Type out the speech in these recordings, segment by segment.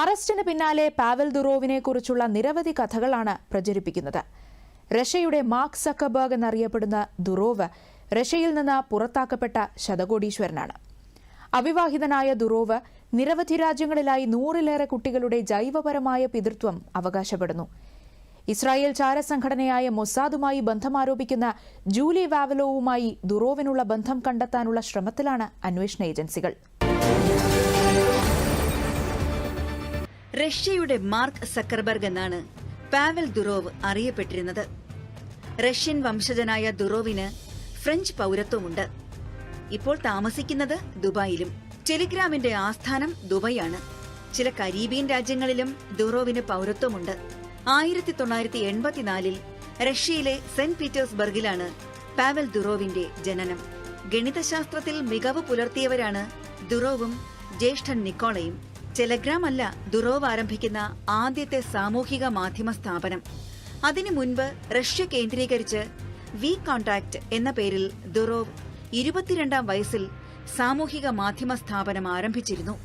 അറസ്റ്റിന് പിന്നാലെ പാവൽ ദുറോവിനെ കുറിച്ചുള്ള നിരവധി കഥകളാണ് പ്രചരിപ്പിക്കുന്നത്. റഷ്യയുടെ മാർക്ക് സക്കബർഗ് എന്നറിയപ്പെടുന്ന ദുറോവ് റഷ്യയിൽ നിന്ന് പുറത്താക്കപ്പെട്ട ശതകോടീശ്വരനാണ്. അവിവാഹിതനായ ദുറോവ് നിരവധി രാജ്യങ്ങളിലായി നൂറിലേറെ കുട്ടികളുടെ ജൈവപരമായ പിതൃത്വം അവകാശപ്പെടുന്നു. ഇസ്രായേൽ ചാരസംഘടനയായ മൊസാദുമായി ബന്ധമാരോപിക്കുന്ന ജൂലി വാവലോവുമായി ദുറോവിനുള്ള ബന്ധം കണ്ടെത്താനുള്ള ശ്രമത്തിലാണ് അന്വേഷണ ഏജൻസികൾ. റഷ്യയുടെ മാർക്ക് സക്കർബർഗ് എന്നാണ് പാവൽ ദുറോവ് അറിയപ്പെട്ടിരുന്നത്. റഷ്യൻ വംശജനായ ദുറോവിന് ഫ്രഞ്ച് പൗരത്വമുണ്ട്. ഇപ്പോൾ താമസിക്കുന്നത് ദുബായിലും. ടെലിഗ്രാമിന്റെ ആസ്ഥാനം ദുബൈയാണ്. ചില കരീബിയൻ രാജ്യങ്ങളിലും ദുറോവിന് പൗരത്വമുണ്ട്. ആയിരത്തി തൊള്ളായിരത്തി എൺപത്തിനാലിൽ റഷ്യയിലെ സെന്റ് പീറ്റേഴ്സ്ബർഗിലാണ് പാവൽ ദുറോവിന്റെ ജനനം. ഗണിതശാസ്ത്രത്തിൽ മികവ് പുലർത്തിയവരാണ് ദുറോവും ജ്യേഷ്ഠൻ നിക്കോളയും. ടെലഗ്രാം അല്ല ദുറോവ് ആരംഭിക്കുന്ന ആദ്യത്തെ സാമൂഹിക മാധ്യമ സ്ഥാപനം. അതിനു മുൻപ് റഷ്യ കേന്ദ്രീകരിച്ച് വി കോണ്ടാക്ട് എന്ന പേരിൽ ദുറോവ് ഇരുപത്തിരണ്ടാം വയസ്സിൽ സാമൂഹിക മാധ്യമ സ്ഥാപനം ആരംഭിച്ചിരുന്നു.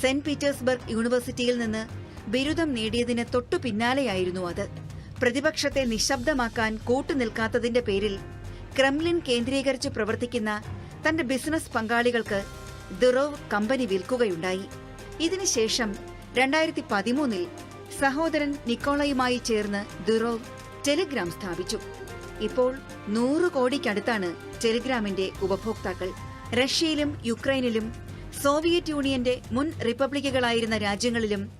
സെന്റ് പീറ്റേഴ്സ്ബർഗ് യൂണിവേഴ്സിറ്റിയിൽ നിന്ന് ബിരുദം നേടിയതിന് തൊട്ടു പിന്നാലെയായിരുന്നു അത്. പ്രതിപക്ഷത്തെ നിശബ്ദമാക്കാൻ കൂട്ടുനിൽക്കാത്തതിന്റെ പേരിൽ ക്രെംലിൻ കേന്ദ്രീകരിച്ച് പ്രവർത്തിക്കുന്ന തന്റെ ബിസിനസ് പങ്കാളികൾക്ക് ദുറോവ് കമ്പനി വിൽക്കുകയുണ്ടായി. ഇതിനുശേഷം രണ്ടായിരത്തി പതിമൂന്നിൽ സഹോദരൻ നിക്കോളയുമായി ചേർന്ന് ദുറോവ് ടെലിഗ്രാം സ്ഥാപിച്ചു. ഇപ്പോൾ നൂറ് കോടിക്കടുത്താണ് ടെലിഗ്രാമിന്റെ ഉപഭോക്താക്കൾ. റഷ്യയിലും യുക്രൈനിലും സോവിയറ്റ് യൂണിയന്റെ മുൻ റിപ്പബ്ലിക്കുകളായിരുന്ന രാജ്യങ്ങളിലും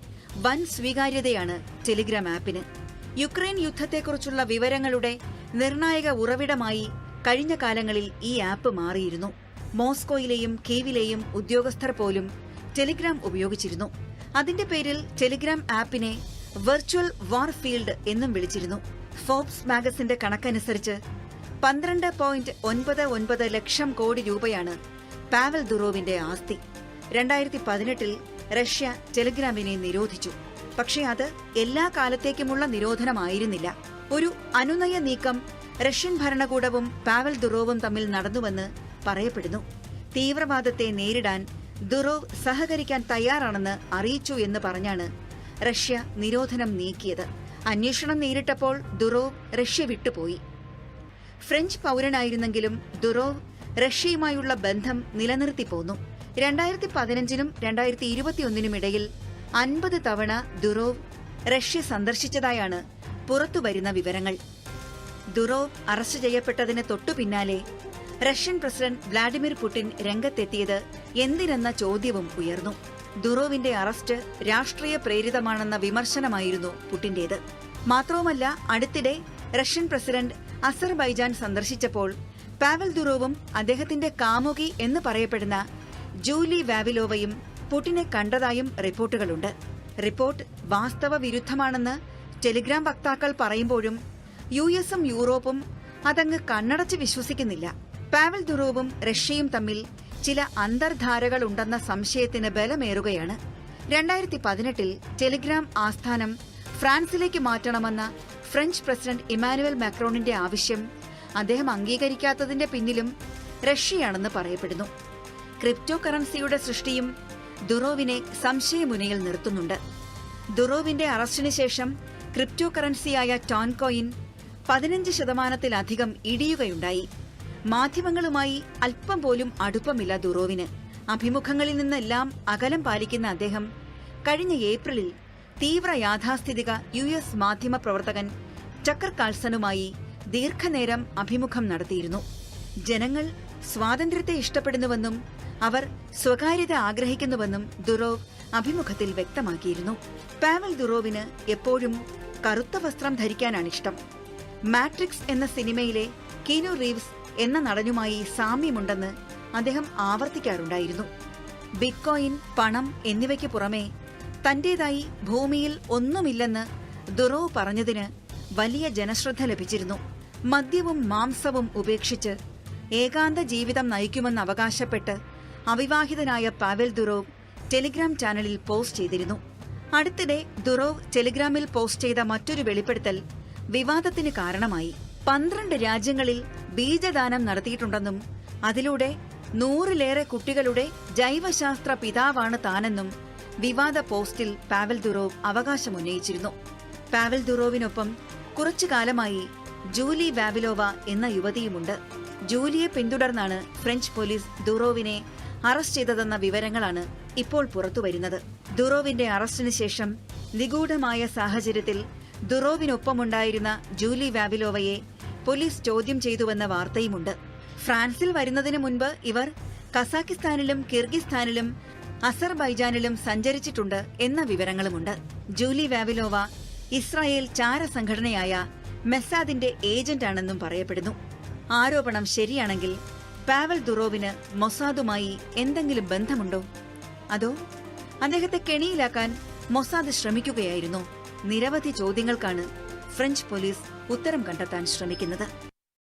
വൻ സ്വീകാര്യതയാണ് ടെലിഗ്രാം ആപ്പിന്. യുക്രൈൻ യുദ്ധത്തെക്കുറിച്ചുള്ള വിവരങ്ങളുടെ നിർണായക ഉറവിടമായി കഴിഞ്ഞ കാലങ്ങളിൽ ഈ ആപ്പ് മാറിയിരുന്നു. മോസ്കോയിലെയും കീവിലെയും ഉദ്യോഗസ്ഥർ പോലും ടെലിഗ്രാം ഉപയോഗിച്ചിരുന്നു. അതിന്റെ പേരിൽ ടെലിഗ്രാം ആപ്പിനെ വെർച്വൽ വാർഫീൽഡ് എന്നും വിളിച്ചിരുന്നു. ഫോബ്സ് മാഗസിന്റെ കണക്കനുസരിച്ച് പന്ത്രണ്ട് പോയിന്റ് ഒൻപത് ഒൻപത് ലക്ഷം കോടി രൂപയാണ് പാവൽ ദുറോവിന്റെ ആസ്തി. രണ്ടായിരത്തി പതിനെട്ടിൽ റഷ്യ ടെലിഗ്രാമിനെ നിരോധിച്ചു. പക്ഷേ അത് എല്ലാ കാലത്തേക്കുമുള്ള നിരോധനമായിരുന്നില്ല. ഒരു അനുനയ നീക്കം റഷ്യൻ ഭരണകൂടവും പാവൽ ദുറോവും തമ്മിൽ നടന്നുവെന്ന് പറയപ്പെടുന്നു. തീവ്രവാദത്തെ നേരിടാൻ ദുറോവ് സഹകരിക്കാൻ തയ്യാറാണെന്ന് അറിയിച്ചു എന്ന് പറഞ്ഞാണ് റഷ്യ നിരോധനം നീക്കിയത്. അന്വേഷണം നേരിട്ടപ്പോൾ ദുറോവ് റഷ്യ വിട്ടുപോയി. ഫ്രഞ്ച് പൗരനായിരുന്നെങ്കിലും ദുറോവ് റഷ്യയുമായുള്ള ബന്ധം നിലനിർത്തി പോന്നു. രണ്ടായിരത്തി പതിനഞ്ചിനും രണ്ടായിരത്തി ഇരുപത്തിയൊന്നിനും ഇടയിൽ അൻപത് തവണ ദുറോവ് റഷ്യ സന്ദർശിച്ചതായാണ് പുറത്തുവരുന്ന വിവരങ്ങൾ. ദുറോവ് അറസ്റ്റ് ചെയ്യപ്പെട്ടതിന് തൊട്ടു പിന്നാലെ റഷ്യൻ പ്രസിഡന്റ് വ്ളാഡിമിർ പുടിൻ രംഗത്തെത്തിയത് എന്തിനെന്ന ചോദ്യവും ഉയർന്നു. ദുറോവിന്റെ അറസ്റ്റ് രാഷ്ട്രീയ പ്രേരിതമാണെന്ന വിമർശനമായിരുന്നു പുടിന്റേത്. മാത്രവുമല്ല അടുത്തിടെ റഷ്യൻ പ്രസിഡന്റ് അസർബൈജാൻ സന്ദർശിച്ചപ്പോൾ പാവൽ ദുറോവും അദ്ദേഹത്തിന്റെ കാമുകി എന്ന് പറയപ്പെടുന്ന ജൂലി വാവിലോവയും പുടിനെ കണ്ടതായും റിപ്പോർട്ടുകളുണ്ട്. റിപ്പോർട്ട് വാസ്തവ വിരുദ്ധമാണെന്ന് ടെലിഗ്രാം വക്താക്കൾ പറയുമ്പോഴും യു എസും യൂറോപ്പും അതങ്ങ് കണ്ണടച്ച് വിശ്വസിക്കുന്നില്ല. പാവൽ ദുറോവും റഷ്യയും തമ്മിൽ ചില അന്തർധാരകൾ ഉണ്ടെന്ന സംശയത്തിന് ബലമേറുകയാണ്. രണ്ടായിരത്തി പതിനെട്ടിൽ ടെലിഗ്രാം ആസ്ഥാനം ഫ്രാൻസിലേക്ക് മാറ്റണമെന്ന ഫ്രഞ്ച് പ്രസിഡന്റ് ഇമാനുവൽ മാക്രോണിന്റെ ആവശ്യം അദ്ദേഹം അംഗീകരിക്കാത്തതിന്റെ പിന്നിലും റഷ്യയാണെന്ന് പറയപ്പെടുന്നു. ക്രിപ്റ്റോ കറൻസിയുടെ സൃഷ്ടിയും ദുറോവിനെ സംശയമുനയിൽ നിർത്തുന്നുണ്ട്. ദുറോവിന്റെ അറസ്റ്റിന് ശേഷം ക്രിപ്റ്റോ കറൻസിയായ ടോൺകോയിൻ പതിനഞ്ച് ശതമാനത്തിലധികം ഇടിയുകയുണ്ടായി. മാധ്യമങ്ങളുമായി അല്പം പോലും അടുപ്പമില്ല ദുറോവിന്. അഭിമുഖങ്ങളിൽ നിന്നെല്ലാം അകലം പാലിക്കുന്ന അദ്ദേഹം കഴിഞ്ഞ ഏപ്രിലിൽ തീവ്ര യാഥാസ്ഥിതിക യു എസ് മാധ്യമ പ്രവർത്തകൻ ചക്കർ കാൾസനുമായി ദീർഘനേരം അഭിമുഖം നടത്തിയിരുന്നു. ജനങ്ങൾ സ്വാതന്ത്ര്യത്തെ ഇഷ്ടപ്പെടുന്നുവെന്നും അവർ സ്വകാര്യത ആഗ്രഹിക്കുന്നുവെന്നും ദുറോവ് അഭിമുഖത്തിൽ വ്യക്തമാക്കിയിരുന്നു. പാവൽ ദുറോവിന് എപ്പോഴും കറുത്ത വസ്ത്രം ധരിക്കാനാണിഷ്ടം. മാട്രിക്സ് എന്ന സിനിമയിലെ കീനു റീവ്സ് എന്ന നടനുമായി സാമ്യമുണ്ടെന്ന് അദ്ദേഹം ആവർത്തിക്കാറുണ്ടായിരുന്നു. ബിറ്റ്കോയിൻ പണം എന്നിവയ്ക്ക് പുറമെ തന്റേതായി ഭൂമിയിൽ ഒന്നുമില്ലെന്ന് ദുറോ പറഞ്ഞതിന് വലിയ ജനശ്രദ്ധ ലഭിച്ചിരുന്നു. മദ്യവും മാംസവും ഉപേക്ഷിച്ച് ഏകാന്ത ജീവിതം നയിക്കുമെന്ന് അവകാശപ്പെട്ട് അവിവാഹിതനായ പാവൽ ദുറോവ് ടെലിഗ്രാം ചാനലിൽ പോസ്റ്റ് ചെയ്തിരുന്നു. അടുത്തിടെ ദുറോവ് ടെലിഗ്രാമിൽ പോസ്റ്റ് ചെയ്ത മറ്റൊരു വെളിപ്പെടുത്തൽ വിവാദത്തിന് കാരണമായി. പന്ത്രണ്ട് രാജ്യങ്ങളിൽ ബീജദാനം നടത്തിയിട്ടുണ്ടെന്നും അതിലൂടെ നൂറിലേറെ കുട്ടികളുടെ ജൈവശാസ്ത്ര പിതാവാണ് താനെന്നും വിവാദ പോസ്റ്റിൽ പാവൽ ദുറോവ് അവകാശമുന്നയിച്ചിരുന്നു പാവൽ ദുറോവിനൊപ്പം കുറച്ചു കാലമായി ജൂലി ബാബിലോവ എന്ന യുവതിയുമുണ്ട്. ജൂലിയെ പിന്തുടർന്നാണ് ഫ്രഞ്ച് പോലീസ് ദുറോവിനെ അറസ്റ്റ് ചെയ്തതെന്ന വിവരങ്ങളാണ് ഇപ്പോൾ പുറത്തുവരുന്നത്. ദുറോവിന്റെ അറസ്റ്റിന് ശേഷം നിഗൂഢമായ സാഹചര്യത്തിൽ ദുറോവിനൊപ്പമുണ്ടായിരുന്ന ജൂലി വാബിലോവയെ പോലീസ് ചോദ്യം ചെയ്തുവെന്ന വാർത്തയുമുണ്ട്. ഫ്രാൻസിൽ വരുന്നതിന് മുൻപ് ഇവർ കസാക്കിസ്ഥാനിലും കിർഗിസ്ഥാനിലും അസർബൈജാനിലും സഞ്ചരിച്ചിട്ടുണ്ട് എന്ന വിവരങ്ങളുമുണ്ട്. ജൂലി വാവിലോവ ഇസ്രായേൽ ചാര സംഘടനയായ മെസാദിന്റെ ഏജന്റാണെന്നും പറയപ്പെടുന്നു. ആരോപണം ശരിയാണെങ്കിൽ പാവൽ ദുറോവിന് മൊസാദുമായി എന്തെങ്കിലും ബന്ധമുണ്ടോ? അതോ അദ്ദേഹത്തെ കെണിയിലാക്കാൻ മൊസാദ് ശ്രമിക്കുകയായിരുന്നോ? നിരവധി ചോദ്യങ്ങൾക്കാണ് ഫ്രഞ്ച് പോലീസ് ഉത്തരം കണ്ടെത്താൻ ശ്രമിക്കുന്നത്.